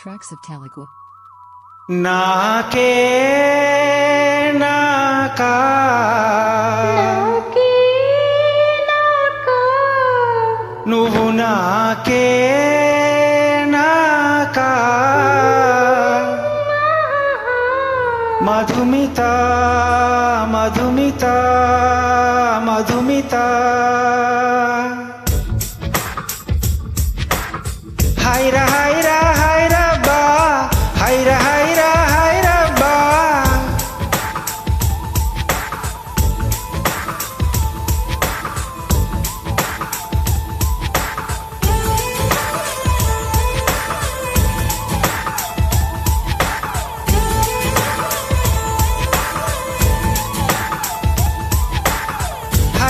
Tracks of Telugu. Na ke na ka. Nuvu na ke na ka. Madhumita, Madhumita, Madhumita.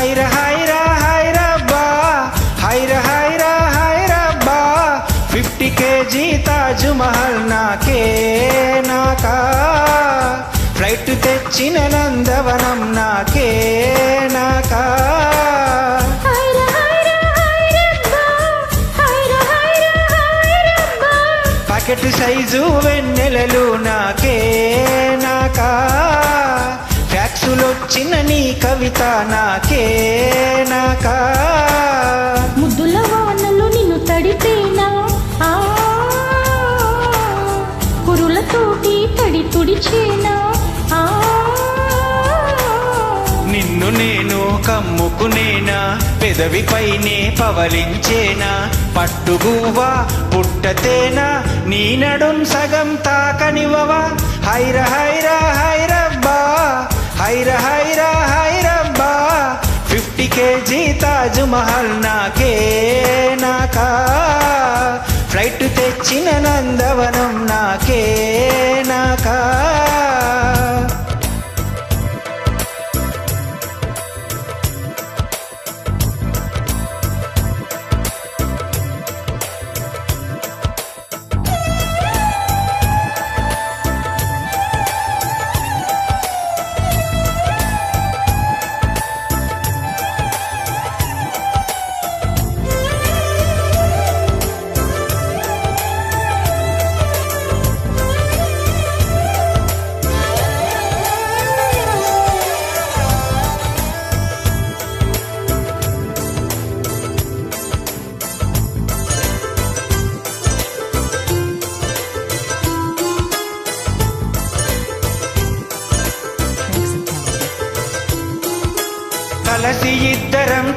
హైర హైర హైర బా. హైర హైర హైర బా. Fifty KG Taj Mahal నాకే నాకా. Flight తెచ్చిన నందవనం నాకే నాకా. పాకెట్ సైజు వెన్నెలలు నాకా. ఫ్యాక్సులొచ్చిన నీ కవిత నాకే నాకా. ముద్దుల వానలు నిన్ను తడిపేనా? కురులతోటి తడి తుడిచేనా? నిన్ను నేను కమ్ముకునేనా? పెదవిపైనే పవలించేనా? పట్టుగువ్వా పుట్టతేనా? నీ నడుం సగం తెచ్చిన నందవనం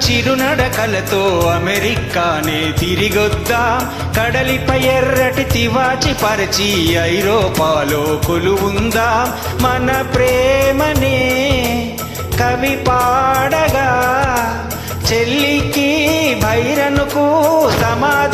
చిరునడకలతో అమెరికానే తిరిగొద్దాం. కడలిపై ఎర్రటి తివాచి పరిచి ఐరోపాలో కొలువుందాం. మన ప్రేమనే కవి పాడగా చెల్లికి భైరనుకు సమాధి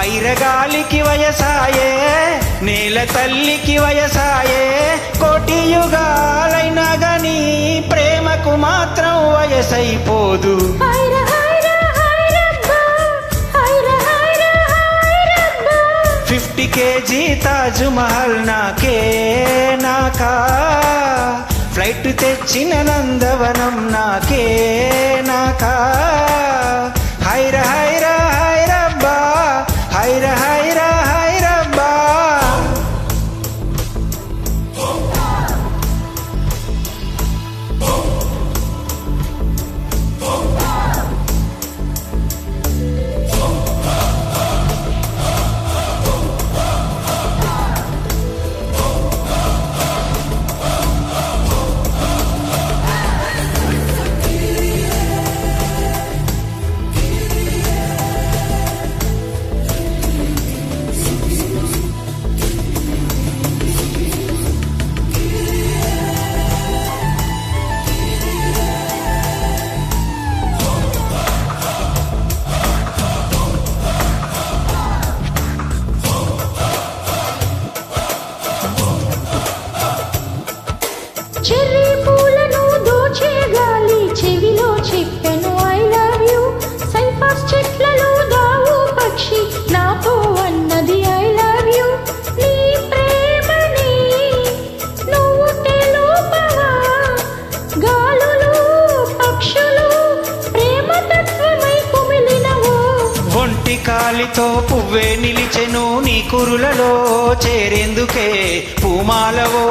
పైరగాలికి వయసాయే నేల తల్లికి వయసాయే కోటి యుగాలైనా గాని ప్రేమకు మాత్రం వయసైపోదు. ఫిఫ్టీ కేజీ తాజ్ మహల్ నాకే నాకా. ఫ్లైట్ తెచ్చిన నందవనం నాకే నాకా. Chirri ప్రేమతో పువ్వే నిలిచెను నీ కురులలో చేరేందుకే పూమాలవో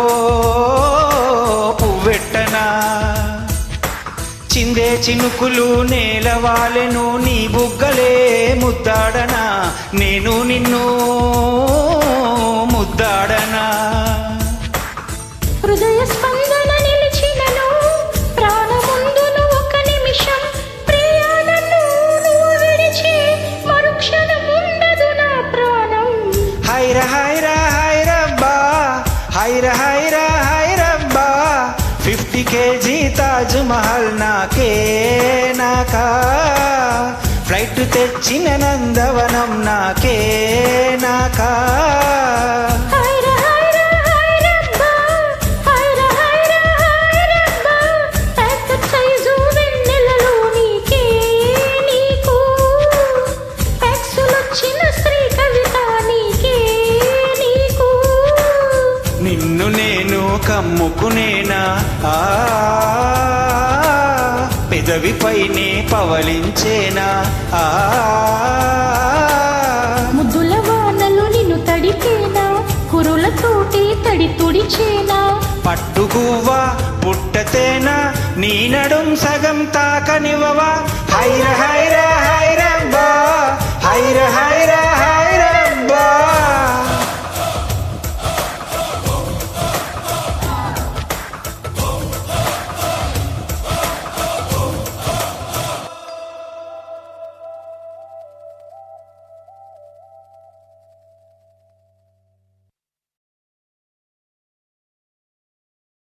పువ్వెట్టనా. చిందే చినుకులు నేలవాలెను నీ బుగ్గలే ముద్దాడనా. నేను నిన్ను మహల్ నాకే నాకా? ఫ్లైట్ తెచ్చిన నందవనం నాకే నాకా? పెదవిపైనే పవలించేనా? ఆ. ముద్దుల వానలు నిన్ను తడిపేనా? కురులతోటి తడి తుడిచేనా? పట్టుగువ్వ పుట్టతేనా? నీ నడుం సగం తాకనివ్వవా? హైర హైర హైరబ్బా హైర హైర.